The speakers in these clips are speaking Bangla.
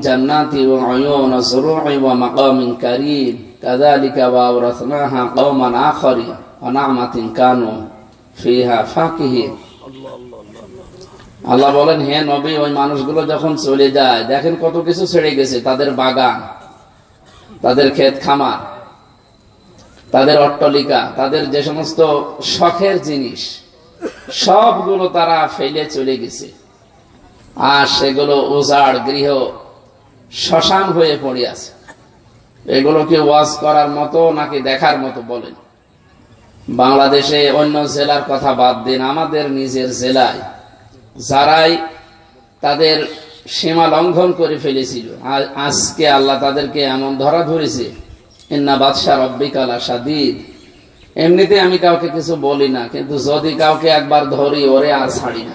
জান্নাতি কানু ফিহা আল্লাহ বলেন, হে নবী, ওই মানুষগুলো যখন চলে যায়, দেখেন কত কিছু ছেড়ে গেছে, তাদের বাগান, তাদের ক্ষেত খামার, তাদের অট্টলিকা, তাদের যে সমস্ত শখের জিনিস, সবগুলো তারা ফেলে চলে গেছে। আর সেগুলো উজাড়, গৃহ, শ্মশান হয়ে পড়ে আছে এগুলো কি ওয়াজ করার মতো নাকি দেখার মতো বলেন। বাংলাদেশে অন্য জেলার কথা বাদ দিন, আমাদের নিজের জেলায়। যারাই তাদের সীমা লঙ্ঘন করে ফেলেছিল আজকে আল্লাহ তাদেরকে এমন ধরা ধরেছে, ইন্না বাদশাহ রব্বিকালা সাদিদ এমনিতে আমি কাউকে কিছু বলি না, কিন্তু যদি কাউকে একবার ধরি, ওরে আর ছাড়ি না।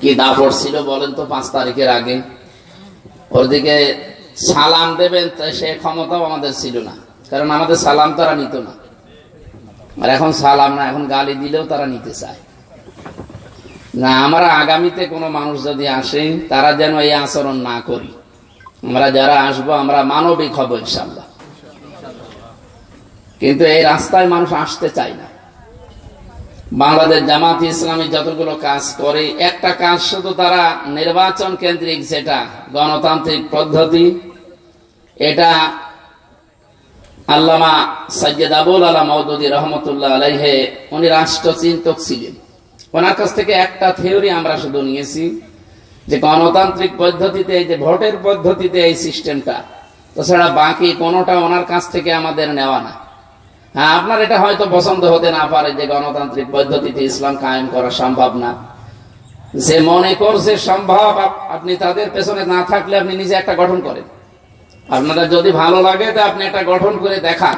কি দাপট ছিল বলেন তো পাঁচ তারিখের আগে? ওর দিকে সালাম দেবেন সে ক্ষমতাও আমাদের ছিল না। কারণ আমাদের সালাম তারা নিত না। আর এখন সালাম না, এখন গালি দিলেও তারা নিতে চায়। না, আমরা আগামীতে কোনো মানুষ যদি আসে, তারা যেন এই আচরণ না করি। আমরা যারা আসব, আমরা মানবিক হব ইনশাল্লাহ কিন্তু এই রাস্তায় মানুষ আসতে চায় না। বাংলাদেশ জামাত ইসলামী যতগুলো কাজ করে, একটা কাজ শুধু তারা নির্বাচন কেন্দ্রিক যেটা গণতান্ত্রিক পদ্ধতি, এটা আল্লামা সৈয়দ আবুল আলা মৌদুদি রহমতুল্লাহ আলাইহে, উনি রাষ্ট্রচিন্তক ছিলেন। ওনার কাছ থেকে একটা থিওরি আমরা শুধু নিয়েছি যে গণতান্ত্রিক পদ্ধতিতে, এই যে ভোটের পদ্ধতিতে এই সিস্টেমটা, তো তাছাড়া বাকি কোনোটা ওনার কাছ থেকে আমাদের নেওয়া না। হ্যাঁ আপনার এটা হয়তো পছন্দ হতে না পারে যে গণতান্ত্রিক পদ্ধতিতে ইসলাম কায়েম করা সম্ভব না। যে মনে করছে সম্ভব আপনি তাদের পেছনে না থাকলে আপনি নিজে একটা গঠন করেন। আপনাদের যদি ভালো লাগে, তো আপনি একটা গঠন করে দেখান।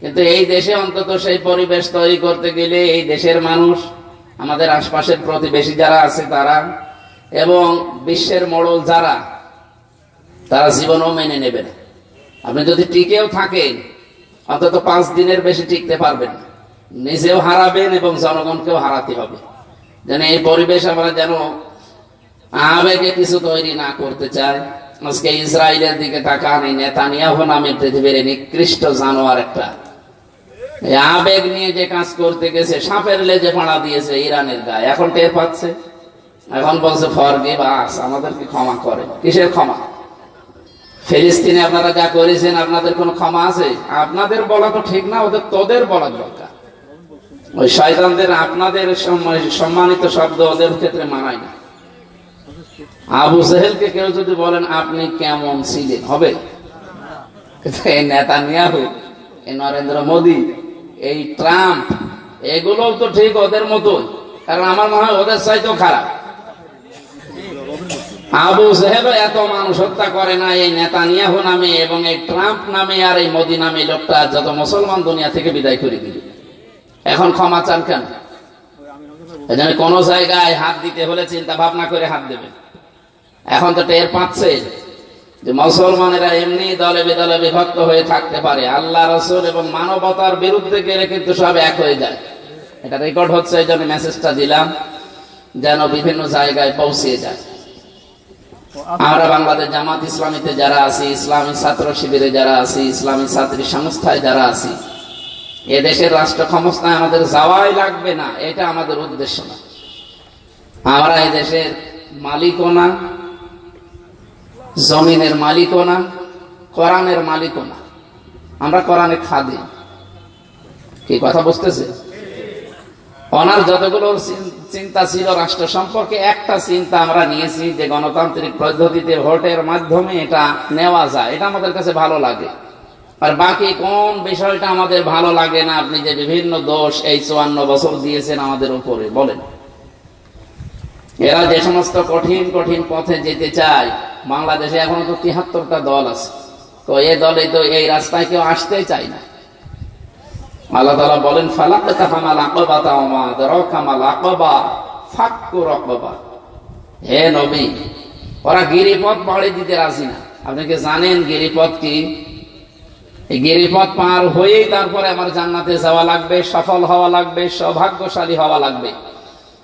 কিন্তু এই দেশে অন্তত সেই পরিবেশ তৈরি করতে গেলে এই দেশের মানুষ, আমাদের আশপাশের প্রতিবেশী যারা আছে তারা, এবং বিশ্বের মোড়ল যারা, তারা জীবনও মেনে নেবে না। আপনি যদি টিকেও থাকেন অন্তত পাঁচ দিনের বেশি টিকতে পারবেন না। নিজেও হারাবেন এবং জনগণকেও হারাতে হবে। যেন এই পরিবেশ আমরা যেন আবেগে কিছু তৈরি না করতে চাই। আজকে ইসরায়েলের দিকে তাকান, এই নেতানিয়াহু নামে পৃথিবীর নিকৃষ্ট জানোয়ার একটা। আবেগ নিয়ে যে কাজ করতে গেছে, সাপের লেজে পাড়া দিয়েছে ইরানের গায়ে। এখন টের পাচ্ছে? এখন বলছে, ফরগিভ আস। আমাদেরকে ক্ষমা করে কিসের ক্ষমা? ফিলিস্তিনে আপনারা যা করেছেন, আপনাদের কোনো ক্ষমা আছে? আপনাদের বলা তো ঠিক না, ওদের তোদের বলা দরকার। ওই শয়তানদের আপনাদের সম্মানিত শব্দ ওদের ক্ষেত্রে মানায় না। আবু সেহেলকে কেউ যদি বলেন, আপনি কেমন ছিলেন? হবে। এই নেতা নিয়াহু এই নরেন্দ্র মোদী, এই ট্রাম্প, এগুলোও তো ঠিক ওদের মতোই। কারণ আমার মনে হয় ওদের চাইতেও খারাপ। আবু সাহেব এত মানুষ হত্যা করে না, এই নেতা নিয়াহু নামে এবং এই ট্রাম্প নামে আর এই মোদী নামে লোকটা যত মুসলমান দুনিয়া থেকে বিদায় করে দিল। এখন ক্ষমা চান কেন? এজন্য কোন জায়গায় হাত দিতে হলে চিন্তা ভাবনা করে হাত দেবে এখন তো টের পাচ্ছে যে মুসলমানেরা এমনি দলে বেদলে বিভক্ত হয়ে থাকতে পারে। আল্লাহ, রসুল এবং মানবতার বিরুদ্ধে গেলে কিন্তু সব এক হয়ে যায়। এটা রেকর্ড হচ্ছে, এই জন্য মেসেজটা দিলাম, যেন বিভিন্ন জায়গায় পৌঁছিয়ে যায়। আমরা বাংলাদেশ জামাত ইসলামীতে যারা আছি, ইসলামী ছাত্র শিবিরে যারা আছি, ইসলামী ছাত্রী সংস্থায় যারা আছি, এ দেশের রাষ্ট্র ক্ষমতায় আমাদের যাওয়াই লাগবে না, এটা আমাদের উদ্দেশ্য না। আমরা এই দেশের মালিকও না, জমিনের মালিকও না, কোরআনের মালিকও না। আমরা কোরআনে খাদি। কি কথা বুঝতেছে? ওনার যতগুলো চিন্তা ছিল, রাষ্ট্র সম্পর্কে একটা চিন্তা আমরা নিয়েছি যে গণতান্ত্রিক পদ্ধতিতে ভোটের মাধ্যমে এটা নেওয়া যায়। এটা আমাদের কাছে ভালো লাগে। আর বাকি কোন বিষয়টা আমাদের ভালো লাগে না, আপনি যে বিভিন্ন দোষ এই চুয়ান্ন বছর দিয়েছেন আমাদের উপরে, বলেন। এরা যে সমস্ত কঠিন কঠিন পথে যেতে চায়, বাংলাদেশে এখনও তো তিহাত্তরটা দল আছে। তো এ দলে তো এই রাস্তায় কেউ আসতে চায় না। আল্লাহ তালা বলেন ফালাক কামাল আকবা তাওমা রকামাল আকবা হে নবী, ওরা গিরিপথ বাড়ি দিতে রাজি না। আপনি কি জানেন গিরিপথ কি? এই গিরিপথ পার হয়েই তারপরে আমার জান্নাতে যাওয়া লাগবে, সফল হওয়া লাগবে, সৌভাগ্যশালী হওয়া লাগবে।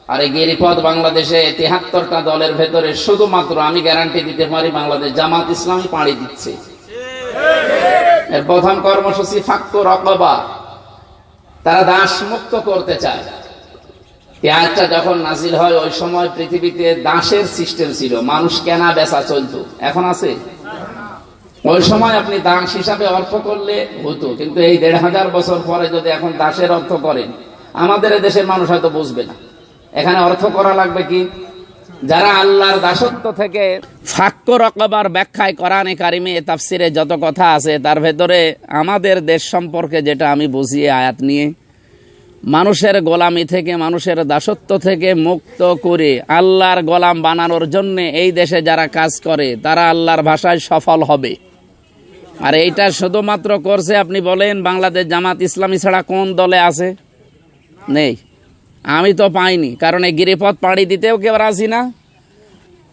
আর এই গিরিপথ বাংলাদেশে তিহাত্তরটা দলের ভেতরে শুধুমাত্র আমি গ্যারান্টি দিতে পারি, বাংলাদেশ জামাত ইসলামী পাড়ি দিচ্ছে। এর প্রথম কর্মসূচি ফাক্কু রকবা। তারা দাস মুক্ত করতে চায়। পেঁয়াজটা যখন নাজিল হয়, ওই সময় পৃথিবীতে দাসের সিস্টেম ছিল। মানুষ কেনা বেচা চলতো। এখন আছে? ওই সময় আপনি দাস হিসাবে অর্থ করলে হতো। কিন্তু এই দেড় হাজার বছর পরে যদি এখন দাসের অর্থ করেন, আমাদের দেশের মানুষ হয়তো বুঝবে না। এখানে অর্থ করা লাগবে কি? যারা আল্লাহর দাসত্ব থেকে ফাক্য রকবার ব্যাখ্যায় কোরআনে কারিমে তাফসিরে যত কথা আছে, তার ভেতরে আমাদের দেশ সম্পর্কে যেটা আমি বুঝিয়ে আয়াত নিয়ে, মানুষের গোলামি থেকে, মানুষের দাসত্ব থেকে মুক্ত করে আল্লাহর গোলাম বানানোর জন্য এই দেশে যারা কাজ করে, তারা আল্লাহর ভাষায় সফল হবে। আর এইটা শুধুমাত্র করছে, আপনি বলেন, বাংলাদেশ জামাত ইসলামী ছাড়া কোন দলে আছে? নেই। আমি তো পাইনি, কারণ এই গিরিপথ পাড়ি দিতেও কেউ রাজি না।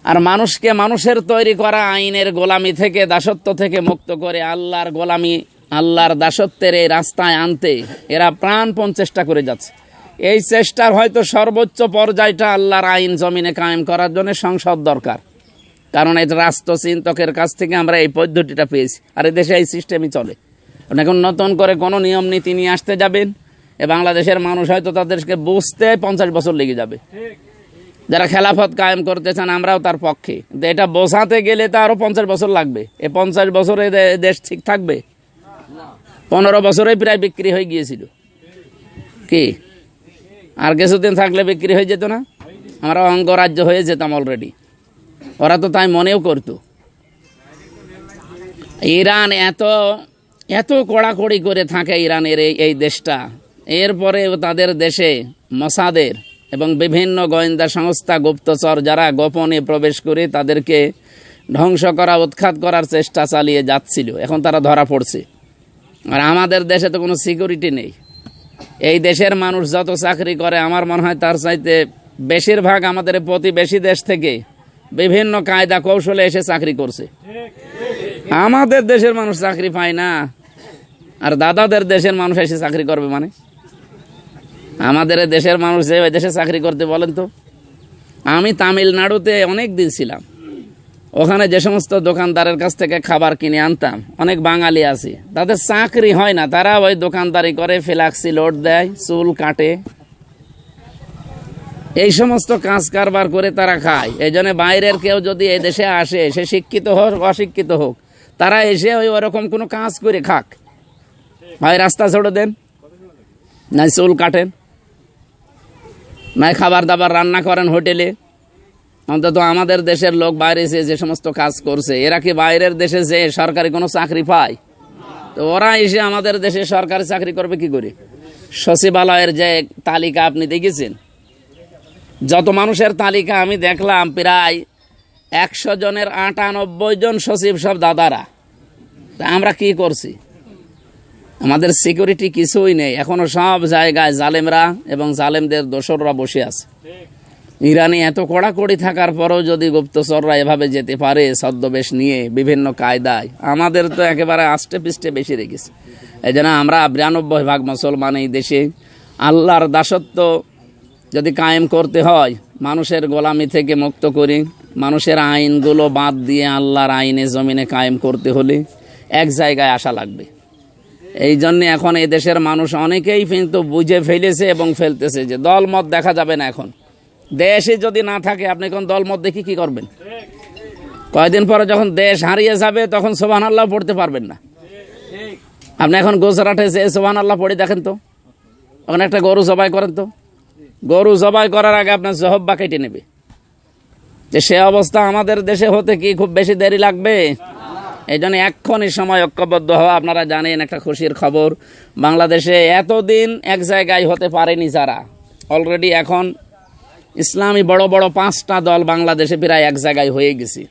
আর মানুষকে মানুষের তৈরি করা আইনের গোলামি থেকে, দাসত্ব থেকে মুক্ত করে আল্লাহর গোলামি, আল্লাহর দাসত্বের এই রাস্তায় আনতে এরা প্রাণপণ চেষ্টা করে যাচ্ছে। এই চেষ্টার হয়তো সর্বোচ্চ পর্যায়টা আল্লাহর আইন জমিনে কায়েম করার জন্য সংসদ দরকার। কারণ এটা রাষ্ট্রচিন্তকের কাছ থেকে আমরা এই পদ্ধতিটা পেয়েছি। আর এই দেশে এই সিস্টেমই চলে। এখন নতুন করে কোনো নিয়ম নীতি নিয়ে আসতে যাবেন বাংলাদেশের মানুষ হয়তো তাদেরকে বুঝতে পঞ্চাশ বছর লেগে যাবে। যারা খেলাফত কায়েম করতে চান আমরাও তার পক্ষে। এটা বোঝাতে গেলে তো আরও পঞ্চাশ বছর লাগবে। এ পঞ্চাশ বছরে দেশ ঠিক থাকবে? পনেরো বছরে প্রায় বিক্রি হয়ে গিয়েছিল। কি? আর কিছুদিন থাকলে বিক্রি হয়ে যেত না? আমরা অঙ্গরাজ্য হয়ে যেতাম অলরেডি ওরা তো তাই মনেও করতো। ইরান এত এত কড়াকড়ি করে থাকে ইরানের এই দেশটা। এরপরে তাদের দেশে মসাদের এবং বিভিন্ন গোয়েন্দা সংস্থা গুপ্তচর যারা গোপনে প্রবেশ করে তাদেরকে ধ্বংস করা, উৎখাত করার চেষ্টা চালিয়ে যাচ্ছিল। এখন তারা ধরা পড়ছে। আর আমাদের দেশে তো কোনো সিকিউরিটি নেই। এই দেশের মানুষ যত চাকরি করে, আমার মনে হয় তার চাইতে বেশিরভাগ আমাদের প্রতিবেশী দেশ থেকে বিভিন্ন কায়দা কৌশলে এসে চাকরি করছে। আমাদের দেশের মানুষ চাকরি পায় না। আর দাদাদের দেশের মানুষ এসে চাকরি করবে মানে? আমাদের দেশের মানুষ যে দেশে চাকরি করতে বলেন তো? আমি তামিলনাড়ুতে অনেক দিন ছিলাম। ওখানে যে সমস্ত দোকানদারের কাছ থেকে খাবার কিনে আনতাম, অনেক বাঙালি আছে। তাদের চাকরি হয় না, তারা ওই দোকানদারি করে, ফ্লাক্সি লোড দেয়, চুল কাটে। এই সমস্ত কাজ কারবার করে তারা খায়। এই জন্য বাইরের কেউ যদি এই দেশে আসে, সে শিক্ষিত হোক, অশিক্ষিত হোক, তারা এসে ওই ওরকম কোনো কাজ করে খাক। ভাই, রাস্তা ছেড়ে দেন। নাই চুল কাটেন। নাই খাবার দাবার রান্না করেন হোটেলে। অন্তত আমাদের দেশের লোক বাইরে এসে যে সমস্ত কাজ করছে, এরা কি বাইরের দেশে যে সরকারি কোনো চাকরি পায়? তো ওরা এসে আমাদের দেশে সরকারি চাকরি করবে কি করে? সচিবালয়ের যে তালিকা আপনি দেখেছেন? যত মানুষের তালিকা আমি দেখলাম, প্রায় একশো জনের আটানব্বই জন সচিব সব দাদারা। তা আমরা কি করছি? আমাদের সিকিউরিটি কিছুই নেই। এখনও সব জায়গায় জালেমরা এবং জালেমদের দোসররা বসে আছে। ইরানে এত কড়াকড়ি থাকার পরেও যদি গুপ্তচররা এভাবে যেতে পারে, ছদ্মবেশ নিয়ে বিভিন্ন কায়দায়, আমাদের তো একেবারে আষ্টে পিষ্টে বেশি রেখেছে। এই জন্য আমরা বিরানব্বই ভাগ মুসলমান এই দেশে। আল্লাহর দাসত্ব যদি কায়েম করতে হয়, মানুষের গোলামি থেকে মুক্ত করি, মানুষের আইনগুলো বাদ দিয়ে আল্লাহর আইনে জমিনে কায়েম করতে হলে এক জায়গায় আসা লাগবে। এই জন্য এখন এই দেশের মানুষ অনেকেই কিন্তু বুঝে ফেলেছে এবং ফেলতেছে যে দলমত দেখা যাবে না এখন। দেশে যদি না থাকে, আপনি কোন দলমত দেখি কি করবেন? কয়েকদিন পরে যখন দেশ হারিয়ে যাবে, তখন সোবান আল্লাহ পড়তে পারবেন না। আপনি এখন গুজরাটে যে সোবান আল্লাহ পড়ে দেখেন তো? ওখানে একটা গরু জবাই করেন তো? গরু জবাই করার আগে আপনার জহব্বা কেটে নেবে। যে সে অবস্থা আমাদের দেশে হতে কি খুব বেশি দেরি লাগবে? এই জন্য এক্ষণই সময় ঐক্যবদ্ধ হওয়া, আপনারা জানেন একটা খুশির খবর। বাংলাদেশে এতদিন এক জায়গায় হতে পারেনি যারা। অলরেডি এখন ইসলামী বড় বড় পাঁচটা দল বাংলাদেশে প্রায় এক জায়গায় হয়ে গেছে।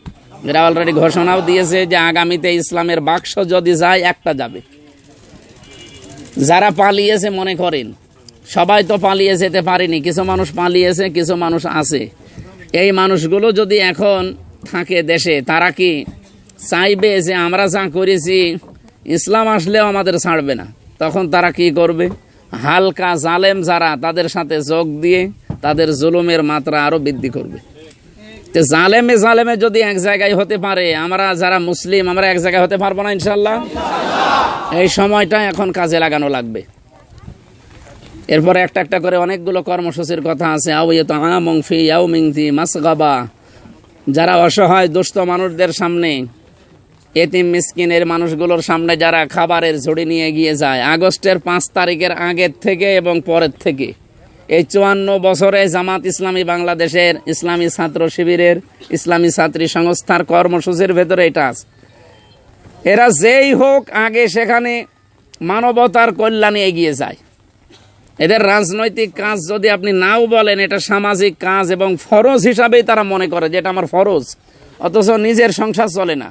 এরা অলরেডি ঘোষণাও দিয়েছে যে আগামীতে ইসলামের বাক্স যদি যায়, একটা যাবে। যারা পালিয়েছে, মনে করেন, সবাই তো পালিয়ে যেতে পারেনি। কিছু মানুষ পালিয়েছে, কিছু মানুষ আছে। এই মানুষগুলো যদি এখন থাকে দেশে, তারা কি চাইবে যে আমরা যা করেছি, ইসলাম আসলেও আমাদের ছাড়বে না। তখন তারা কি করবে? হালকা জালেম যারা, তাদের সাথে যোগ দিয়ে তাদের জুলুমের মাত্রা আরও বৃদ্ধি করবে। তো জালেমে জালেমে যদি এক জায়গায় হতে পারে, আমরা যারা মুসলিম, আমরা এক জায়গায় হতে পারব না ইনশাল্লাহ এই সময়টা এখন কাজে লাগানো লাগবে। এরপরে একটা একটা করে অনেকগুলো কর্মসূচির কথা আছে। আউয়ত আমংফি ইয়াউমিংথি মাসগাবা। যারা অসহায়, দুস্থ মানুষদের সামনে এতিম মিসকিনের মানুষগুলোর সামনে যারা খাবারের ঝুড়ি নিয়ে গিয়ে যায়, আগস্টের পাঁচ তারিখের আগের থেকে এবং পরের থেকে। এই চুয়ান্ন বছরে জামাত ইসলামী বাংলাদেশের ইসলামী ছাত্র শিবিরের ইসলামী ছাত্রী সংস্থার কর্মসূচির ভেতরে এটা আছে। এরা যেই হোক, আগে সেখানে মানবতার কল্যাণে এগিয়ে যায়। এদের রাজনৈতিক কাজ যদি আপনি নাও বলেন, এটা সামাজিক কাজ এবং ফরজ হিসাবেই তারা মনে করে যে এটা আমার ফরজ, অথচ নিজের সংসার চলে না।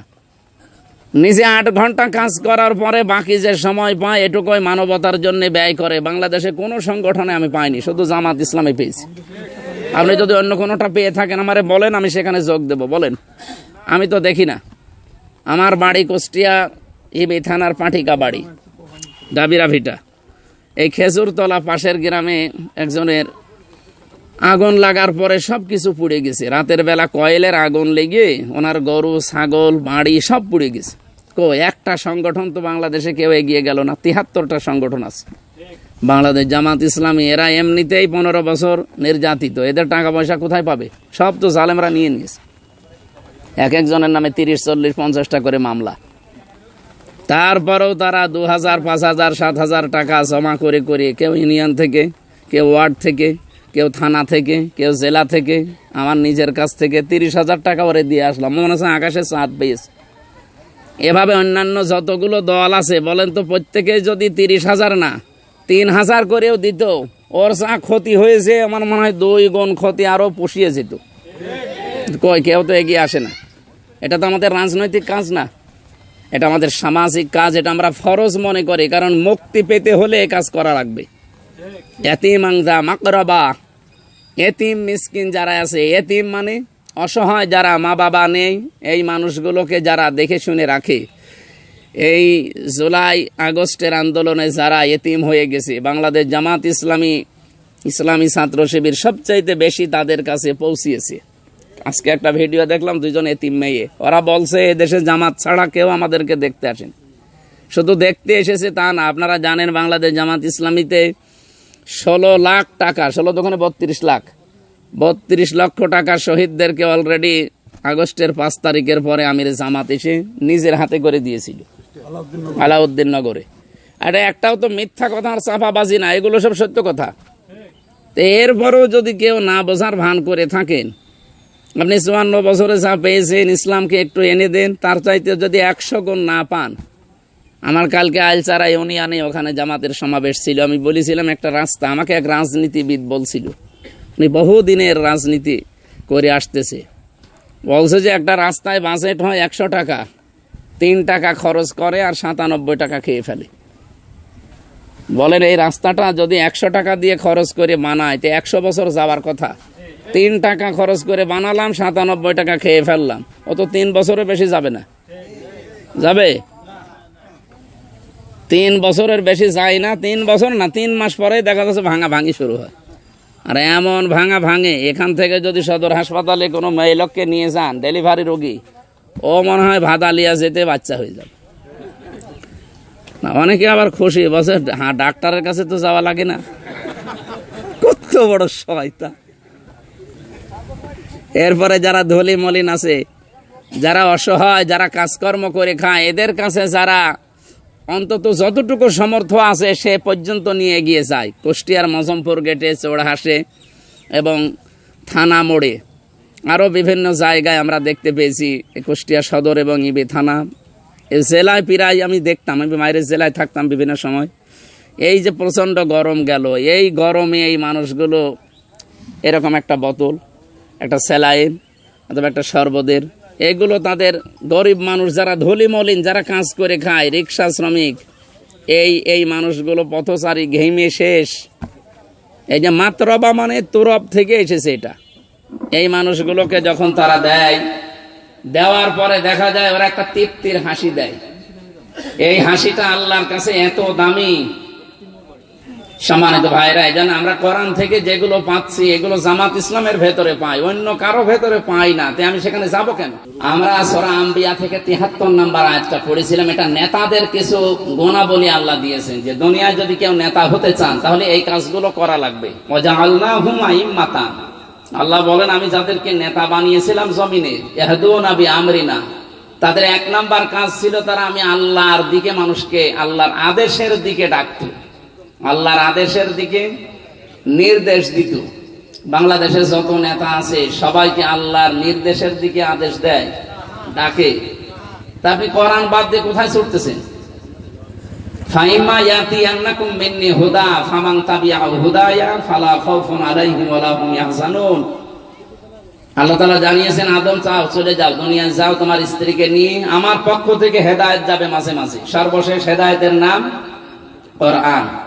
নিজে আট ঘণ্টা কাজ করার পরে বাকি যে সময় পায়, এটুকুই মানবতার জন্য ব্যয় করে। বাংলাদেশে কোনো সংগঠনে আমি পাইনি, শুধু জামাত ইসলামে পেয়েছি। আপনি যদি অন্য কোনোটা পেয়ে থাকেন আমারে বলেন, আমি সেখানে যোগ দেব, বলেন। আমি তো দেখি না। আমার বাড়ি কুষ্টিয়া, ইবি থানার পাঠিকা বাড়ি ডাবিরা ভিটা। এই খেজুরতলা পাশের গ্রামে একজনের আগুন লাগার পরে সব কিছু পুড়ে গেছে। রাতের বেলা কয়েলের আগুন লেগে ওনার গরু, ছাগল, বাড়ি সব পুড়ে গেছে। কো একটা সংগঠন তো বাংলাদেশে কেউ এগিয়ে গেল না, তিহাত্তরটা সংগঠন আছে। বাংলাদেশ জামাত ইসলামী, এরা এমনিতেই পনেরো বছর নির্যাতিত, এদের টাকা পয়সা কোথায় পাবে? সব তো জালেমরা নিয়ে নিয়েছে। এক একজনের নামে তিরিশ, চল্লিশ, পঞ্চাশটা করে মামলা। তারপরেও তারা দু হাজার, পাঁচ হাজার, সাত হাজার টাকা জমা করে করে কেউ ইউনিয়ন থেকে, কেউ ওয়ার্ড থেকে, কেউ থানা থেকে, কেউ জেলা থেকে, আমার নিজের কাছ থেকে তিরিশ হাজার টাকা ওরে দিয়ে আসলাম। মনে হচ্ছে আকাশে চাঁদ পেয়েছে। এভাবে অন্যান্য যতগুলো দল আছে, বলেন তো প্রত্যেকে যদি তিরিশ হাজার না, তিন হাজার করেও দিত, ওর যা ক্ষতি হয়েছে, আমার মনে হয় দুই গুণ ক্ষতি আরও পুষিয়ে যেত। কয়, কেউ তো এগিয়ে আসে না। এটা তো আমাদের রাজনৈতিক কাজ না। এটা আমাদের সামাজিক কাজ, এটা আমরা ফরজ মনে করি, কারণ মুক্তি পেতে হলে এ কাজ করা লাগবে। এতিম আংজা, মাকরবা, এতিম মিসকিন যারা আছে, এতিম মানে অসহায় যারা মা বাবা নেই, এই মানুষগুলোকে যারা দেখে শুনে রাখে, এই জুলাই আগস্টের আন্দোলনে যারা এতিম হয়ে গেছে, বাংলাদেশ জামাত ইসলামী ইসলামী ছাত্র শিবির সবচাইতে বেশি তাদের কাছে পৌঁছিয়েছে। আজকে একটা ভিডিও দেখলাম দুজন এতিম মেয়ে, ওরা বলছে এদেশে জামাত ছাড়া কেউ আমাদেরকে দেখতে আসেন। শুধু দেখতে এসেছে তা না, আপনারা জানেন বাংলাদেশ জামাত ইসলামীতে ষোলো লাখ টাকা, ষোলো দোকানে বত্রিশ লাখ বত্রিশ লক্ষ টাকা শহীদদেরকে অলরেডি আগস্টের পাঁচ তারিখের পরে আমির জামাত এসে নিজের হাতে করে দিয়েছিল। আলাউদ্দিন নগরে। এটা একটাও তো মিথ্যা কথা আর চাপাবাজি না, এগুলো সব সত্য কথা। এরপরেও যদি কেউ না বোঝার ভান করে থাকেন, আপনি চুয়ান্ন বছরে যা পেয়েছেন ইসলামকে একটু এনে দেন, তার চাইতে যদি একশো গুণ না পান, আমার কালকে আইলচারা ইউনিয়নে ওখানে জামাতের সমাবেশ ছিল, আমি বলেছিলাম একটা রাস্তা, আমাকে এক রাজনীতিবিদ বলছিল বহুদিনের রাজনীতি করে আসতেছে। বলছে যে একটা রাস্তায় বাজেট হয় একশো টাকা, তিন টাকা খরচ করে আর সাতানব্বই টাকা খেয়ে ফেলে। বলেন, এই রাস্তাটা যদি একশো টাকা দিয়ে খরচ করে বানায়, তো একশো বছর যাওয়ার কথা। তিন টাকা খরচ করে বানালাম, সাতানব্বই টাকা খেয়ে ফেললাম। ও তো তিন বছরের বেশি যাবে না। যাবে? তিন বছরের বেশি যায় না, তিন বছর না, তিন মাস পরে দেখা যাচ্ছে ভাঙা ভাঙি শুরু হয়। আর এমন ভাঙা ভাঙে, এখান থেকে যদি সদর হাসপাতালে কোনো মেয়ে নিয়ে যান ডেলিভারি রোগী, ও মনে হয় ভাদালিয়া যেতে বাচ্চা হয়ে যাবে। না, অনেকে আবার খুশি বসে হ্যাঁ ডাক্তারের কাছে তো যাওয়া লাগে না। কত বড় শয়তা এরপরে যারা ধলি মলিন আছে, যারা অসহায়, যারা কাজকর্ম করে খায়, এদের কাছে যারা অন্তত যতটুকু সমর্থ আছে, সে পর্যন্ত নিয়ে এগিয়ে যায়। কুষ্টিয়ার মজমপুর গেটে চৌড়াহাসে এবং থানা মোড়ে। আরও বিভিন্ন জায়গায় আমরা দেখতে পেয়েছি, কুষ্টিয়া সদর এবং ইবি থানা। এই জেলায় প্রায় আমি দেখতাম, আমি বাইরের জেলায় থাকতাম বিভিন্ন সময়। এই যে প্রচণ্ড গরম গেল, এই গরমে এই মানুষগুলো এরকম একটা বোতল, একটা স্যালাইন অথবা একটা শরবতের এগুলো তাদের গরিব মানুষ, যারা ধলি মলিন যারা কাজ করে খায়, রিক্সা শ্রমিক, এই এই মানুষগুলো পথচারী ঘেমে শেষ। এই যে মাত্রবা মানে তুরব থেকে এসেছে এটা। এই মানুষগুলোকে যখন তারা দেয়, দেওয়ার পরে দেখা যায় ওরা একটা তৃপ্তির হাসি দেয়। এই হাসিটা আল্লাহর কাছে এত দামি। সম্মানিত ভাইরা, এই আমরা কোরআন থেকে যেগুলো পাচ্ছি, এগুলো জামাত ইসলামের ভেতরে পাই, অন্য কারও ভেতরে পাই না। তাই আমি সেখানে যাব কেন? আমরা সোরা আম্বিয়া থেকে তিহাত্তর নাম্বার আয়াতটা পড়েছিলাম, এটা নেতাদের কিছু গুণাবলী আল্লাহ দিয়েছেন, যে দুনিয়ায় যদি কেউ নেতা হতে চান, তাহলে এই কাজগুলো করা লাগবে। মজা আল্লাহ হুমাইম মাতা আল্লাহ বলেন, আমি যাদেরকে নেতা বানিয়েছিলাম জমিনে এহদুন আবি আমরিনা তাদের এক নাম্বার কাজ ছিল তারা আমি আল্লাহর দিকে মানুষকে, আল্লাহর আদেশের দিকে ডাকত। আল্লাহর আদেশের দিকে নির্দেশ দিত। বাংলাদেশের যত নেতা আছে, সবাইকে আল্লাহর নির্দেশের দিকে আদেশ দেয়, ডাকে। তা আপনি কোরআন বাদ দিয়ে কোথায় ছুটতেছেন? আল্লাহ জানিয়েছেন, আদম চলে যাও যাও, তোমার স্ত্রীকে আমার পক্ষ থেকে হেদায়েত যাবে মাঝে মাঝে। সর্বশেষ হেদায়েতের নাম কোরআন।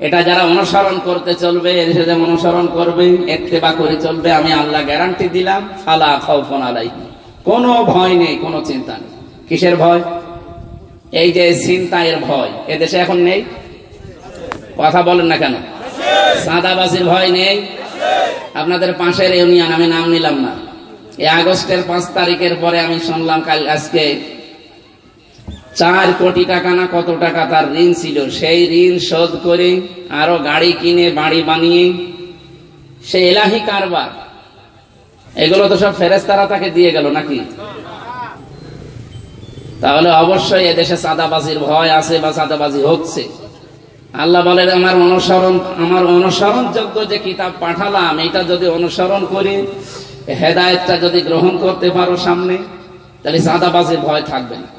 এটা যারা অনুসরণ করতে চলবে এর অনুসরণ করবে এত্তেবা করে চলবে, আমি আল্লাহ গ্যারান্টি দিলাম, ফালা খাউফুন আলাইহিম। কোনো ভয় নেই, কোনো চিন্তা নেই। কিসের ভয়? এই যে চিন্তায়ের ভয়, এদেশে এখন নেই? কথা বলেন না কেন? সাদাবাজির ভয় নেই? আপনাদের পাশের ইউনিয়ন, আমি নাম নিলাম না। এই আগস্টের পাঁচ তারিখের পরে আমি শুনলাম কাল আজকে চার কোটি টাকা না কত টাকা তার ঋণ ছিল? সেই ঋণ শোধ করে আরও গাড়ি কিনে, বাড়ি বানিয়ে, সে এলাহি কারবার। এগুলো তো সব ফেরেস্তারা তাকে দিয়ে গেল নাকি? তাহলে অবশ্যই এদেশে চাঁদাবাজির ভয় আছে বা চাঁদাবাজি হচ্ছে। আল্লাহ বলেন, আমার অনুসরণ, আমার অনুসরণযোগ্য যে কিতাব পাঠালাম, এটা যদি অনুসরণ করে, হেদায়তটা যদি গ্রহণ করতে পারো সামনে, তাহলে চাঁদাবাজির ভয় থাকবে না।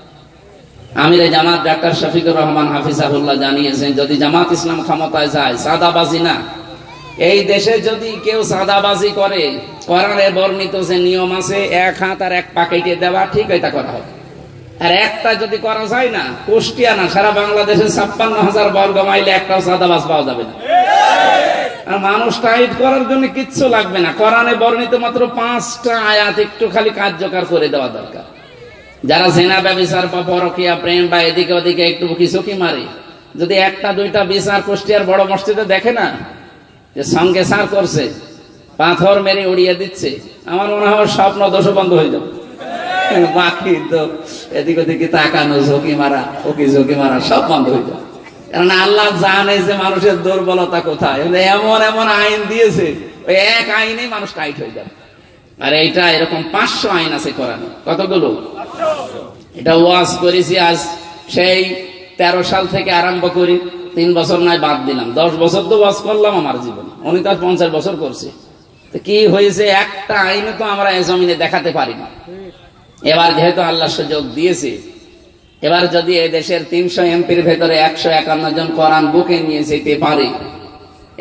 আমির জামাত ডাক্তার শফিকুর রহমান হাফিজাহুল্লাহ জানিয়েছেন, যদি জামাত ইসলাম ক্ষমতায় যায়, সাদাবাজি না। এই দেশে যদি কেউ সাদাবাজি করে, কোরআনে বর্ণিত যে নিয়ম আছে, এক হাত আর এক পাকেটে দেওয়া, ঠিক এটা করা হবে। আর একটা যদি করা যায় না, কুষ্টিয়া না, সারা বাংলাদেশে ছাপ্পান্ন হাজার বর্গ মাইলে একটাও সাদাবাজ পাওয়া যাবে না। আর মানুষ টাইট করার জন্য কিচ্ছু লাগবে না। কোরআনে বর্ণিত মাত্র পাঁচটা আয়াত একটু খালি কার্যকর করে দেওয়া দরকার। যারা সেনা ব্যবচার বা পরকিয়া প্রেম বা এদিকে ওদিকে একটু কিছু কি মারে, যদি একটা, দুইটা বিচার কুষ্টিয়ার বড় মসজিদে দেখে না যে সঙ্গে সার করছে, পাথর মেরে উড়িয়ে দিচ্ছে, আমার মনে হয় স্বপ্ন দোষ বন্ধ হয়ে যাবে। বাকি তো এদিক ওদিকে তাকানো, ঝুঁকি মারা ওকে ঝুঁকি মারা, সব বন্ধ হয়ে যাবে। কারণ আল্লাহ জানে যে মানুষের দুর্বলতা কোথায়। এমন এমন আইন দিয়েছে, ওই এক আইনে মানুষ টাইট হয়ে যাবে। আর এইটা এরকম পাঁচশো আইন আছে কোরআনে। কতগুলো? এটা ওয়াজ করেছি আজ সেই তেরো সাল থেকে আরম্ভ করি, তিন বছর নয় বাদ দিলাম। দশ বছর তো ওয়াজ করলাম আমার জীবনে। উনি তো পঞ্চাশ বছর করছে। তো কি হয়েছে, একটা আইনে তো আমরা এই জমিনে দেখাতে পারি না। এবার যেহেতু আল্লাহ সুযোগ দিয়েছে, এবার যদি এই দেশের তিনশো এমপির ভেতরে একশো একান্ন জন কোরআন বুকে নিয়ে যেতে পারে,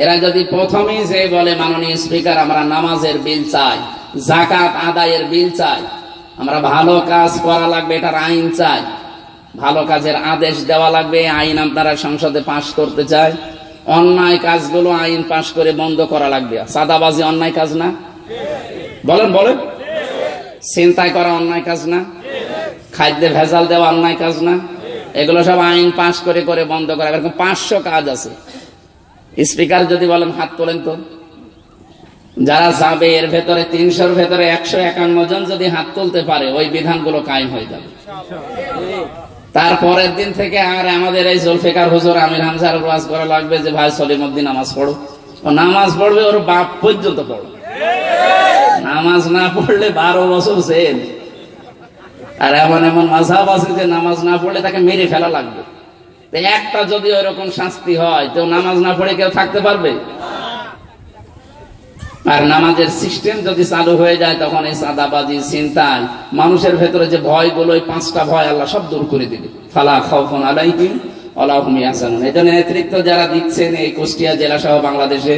এরা যদি প্রথমেই যে বলে মাননীয় স্পিকার, আমরা নামাজের বিল চাই। জাকাত আদায়ের বিল চাই। আমরা ভালো কাজ করা লাগবে, এটার আইন চাই। ভালো কাজের আদেশ দেওয়া লাগবে আইন আপনারা সংসদে পাশ করতে চাই। অন্যায় কাজগুলো আইন পাশ করে বন্ধ করা লাগবে। সাদাবাজি অন্যায় কাজ না? বলেন বলেন। চিন্তায় করা অন্যায় কাজ না? খাদ্যে ভেজাল দেওয়া অন্যায় কাজ না? এগুলো সব আইন পাশ করে করে বন্ধ করা। এরকম পাঁচশো কাজ আছে। স্পিকার যদি বলেন, হাত তোলেন তো। যারা যাবে, এর ভেতরে তিনশোর ভেতরে একশো একান্ন জন যদি হাত তুলতে পারে, ওই বিধানগুলো কায়েম হয়ে যাবে। তারপরের দিন থেকে আর আমাদের এই জলফিকার হুজুর আমির হামজার ওয়াজ করা লাগবে যে, ভাই, সলিমুদ্দিন, নামাজ পড়ো। ও নামাজ পড়বে, ওর বাপ পর্যন্ত পড়ো। নামাজ না পড়লে বারো বছর সেন আর এমন এমন মাঝাব আছে যে, নামাজ না পড়লে তাকে মেরে ফেলা লাগবে। একটা যদি ওইরকম শাস্তি হয়, তো নামাজ না পড়ে কেউ থাকতে পারবে? আর নামাজের সিস্টেম যদি চালু হয়ে যায়, তখন এই সাদাবাজি চিন্তায় মানুষের ভেতরে যে ভয়গুলো ওই পাঁচটা ভয় আল্লাহ সব দূর করে দিবে। ফালা খাউফুন আলাইহিম আলাহুম ইয়াহজানুন। এই জন্য নেতৃত্ব যারা দিচ্ছেন এই কুষ্টিয়া জেলা সহ বাংলাদেশে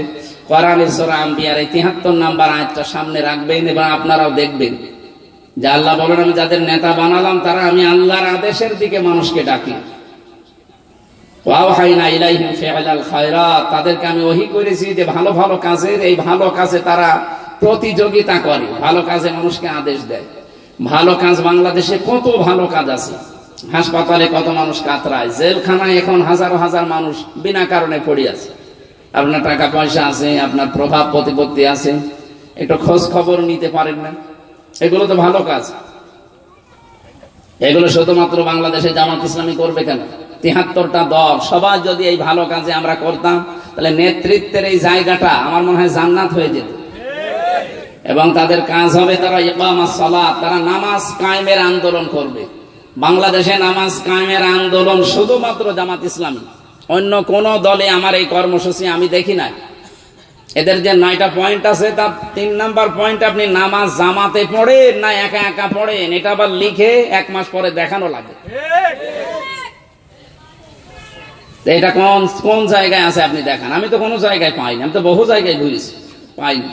কোরআনের সূরা আম্বিয়ার এই 73 নাম্বার আয়াতটা সামনে রাখবেন এবং আপনারাও দেখবেন। যে আল্লাহ বলেন, আমি যাদের নেতা বানালাম, তারা আমি আল্লাহর আদেশের দিকে মানুষকে ডাকি। তাদেরকে আমি ওহি করেছি যে ভালো ভালো কাজের, এই ভালো কাজে তারা প্রতিযোগিতা করে, ভালো কাজে মানুষকে আদেশ দেয়। ভালো কাজ বাংলাদেশে কত ভালো কাজ আছে। হাসপাতালে কত মানুষ কাতরায়, জেলখানায় এখন হাজার হাজার মানুষ বিনা কারণে পড়ে আছে। আপনার টাকা পয়সা আছে, আপনার প্রভাব প্রতিপত্তি আছে, একটু খোঁজ খবর নিতে পারেন না। এগুলো তো ভালো কাজ। এগুলো শুধুমাত্র বাংলাদেশে জামাত ইসলামী করবে কেন? তিহাত্তরটা দল। সবাই যদি এই ভালো কাজে আমরা করতাম, তাহলে নেতৃত্বের এই জায়গাটা আমার মনে হয় জান্নাত হয়ে যেত। এবং তাদের কাজ হবে তারা ইকামা সালাত, তারা নামাজ কায়েমের আন্দোলন করবে। বাংলাদেশে নামাজ কায়েমের আন্দোলন শুধুমাত্র জামাত ইসলামী। অন্য কোন দলে আমার এই কর্মসূচি আমি দেখি নাই। এদের যে নয়টা পয়েন্ট আছে, তার তিন নাম্বার পয়েন্ট আপনি নামাজ জামাতে পড়েন না একা একা পড়েন, এটা আবার লিখে এক মাস পরে দেখানো লাগে। এটা কোন কোন জায়গায় আছে আপনি দেখান। আমি তো কোনো জায়গায় পাইনি, আমি তো বহু জায়গায় ঘুরেছি, পাইনি।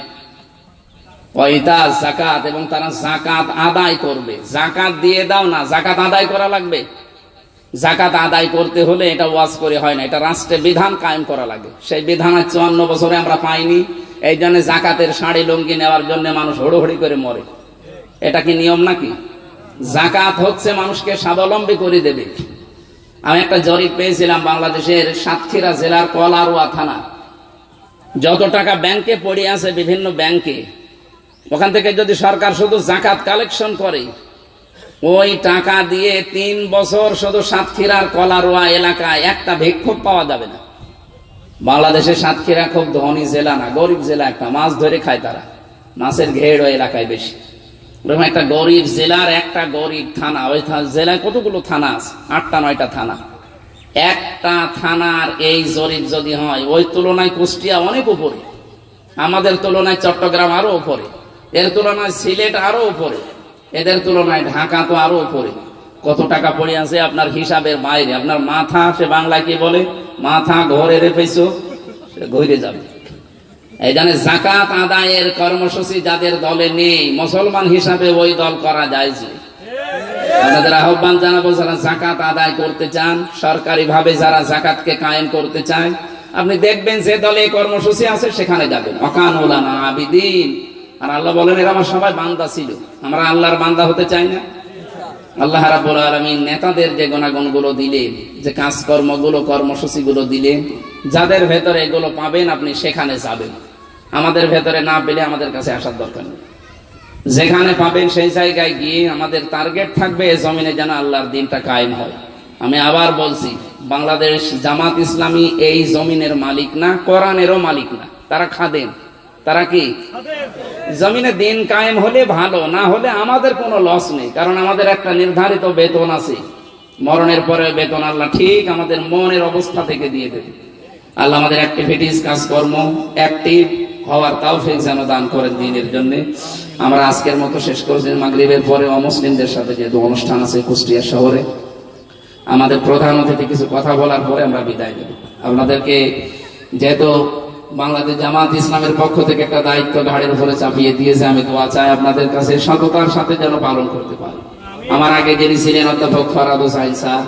পয়তা জাকাত এবং তারা জাকাত আদায় করবে। জাকাত দিয়ে দাও না জাকাত আদায় করা লাগবে। জাকাত আদায় করতে হলে এটা ওয়াজ করে হয় না, এটা রাষ্ট্রের বিধান কায়েম করা লাগে। সেই বিধান আজ চুয়ান্ন বছরে আমরা পাইনি, এই জন্য জাকাতের শাড়ি লুঙ্গি নেওয়ার জন্য মানুষ হড়োহড়ি করে মরে। এটা কি নিয়ম নাকি? জাকাত হচ্ছে মানুষকে স্বাবলম্বী করে দেবে। আমি একটা জরিপ পেয়েছিলাম বাংলাদেশের সাতক্ষীরা জেলার কলারোয়া থানা। যত টাকা ব্যাংকে পড়ে আছে বিভিন্ন ব্যাংকে, ওখান থেকে যদি সরকার শুধু জাকাত কালেকশন করে, ওই টাকা দিয়ে তিন বছর শুধু সাতক্ষীরার কলারোয়া এলাকায় একটা ভিক্ষুক পাওয়া যাবে না। বাংলাদেশের সাতক্ষীরা খুব ধনী জেলা না, গরিব জেলা একটা, মাছ ধরে খায় তারা। মাছের ঘেড় এলাকায় বেশি। একটা গরিব জেলার একটা গরিব থানা, ওই জেলায় কতগুলো থানা আছে? আটটা, নয়টা থানা। একটা থানার এই জরিপ যদি হয়, ওই তুলনায় কুষ্টিয়া অনেক উপরে। আমাদের তুলনায় চট্টগ্রাম আরও উপরে। এর তুলনায় সিলেট আরও উপরে। এদের তুলনায় ঢাকা তো আরও উপরে। কত টাকা পড়ে আছে আপনার হিসাবের বাইরে? আপনার মাথা, সে বাংলায় কি বলে? মাথা ঘরে রেখেছো ঘুরে যাবে। এই জাকাত আদায়ের কর্মসূচি যাদের দলে নেই, মুসলমান হিসাবে ওই দল করা যায় যে। আপনাদের আহ্বান জানাব, যারা জাকাত আদায় করতে চান যারা কায়েম করতে চায়, আপনি দেখবেন যে দলে কর্মসূচি আছে, সেখানে যাবেন। অকান ওলানা আবিদিন। আর আল্লাহ বলেন, এরা আমার সবাই বান্দা ছিল। আমরা আল্লাহর বান্দা হতে চাই না। আল্লাহ নেতাদের যে গুণাগুণগুলো দিলেন যে কাজকর্মগুলো, কর্মসূচিগুলো দিলেন যাদের ভেতরে এগুলো পাবেন, আপনি সেখানে যাবেন। আমাদের ভেতরে না পেলে আমাদের কাছে আসার দরকার নেই। যেখানে পাবেন সেই জায়গায় গিয়ে আমাদের টার্গেট থাকবে জমিনে যেন আল্লাহর দিনটা কায়েম হয়। আমি আবার বলছি, বাংলাদেশ জামাত ইসলামী এই জমিনের মালিক না, কোরআনেরও মালিক না। তারা খাদেন তারা কি? জমিনে দিন কায়েম হলে ভালো, না হলে আমাদের কোনো লস নেই। কারণ আমাদের একটা নির্ধারিত বেতন আছে। মরণের পরে বেতন আল্লাহ ঠিক আমাদের মনের অবস্থা থেকে দিয়ে দেবে। আল্লাহ আমাদের অ্যাক্টিভিটিস কাজকর্ম অ্যাক্টিভ হওয়ার তাও যেন দান করেন দিনের জন্য। আমরা আজকের মতো শেষ করছি মাগরিবের পরে অমুসলিমদের সাথে যেহেতু অনুষ্ঠান আছে কুষ্টিয়া শহরে। আমাদের প্রধান অতিথি কিছু কথা বলার পরে আমরা বিদায় নেব। আপনাদেরকে যেহেতু বাংলাদেশ জামাত ইসলামের পক্ষ থেকে একটা দায়িত্ব ঘাড়ের উপরে চাপিয়ে দিয়েছে, আমি দোয়া চাই আপনাদের কাছে সততার সাথে যেন পালন করতে পারি। আমার আগে যিনি ছিলেন অধ্যাপক ফরাদ হোসাইন স্যার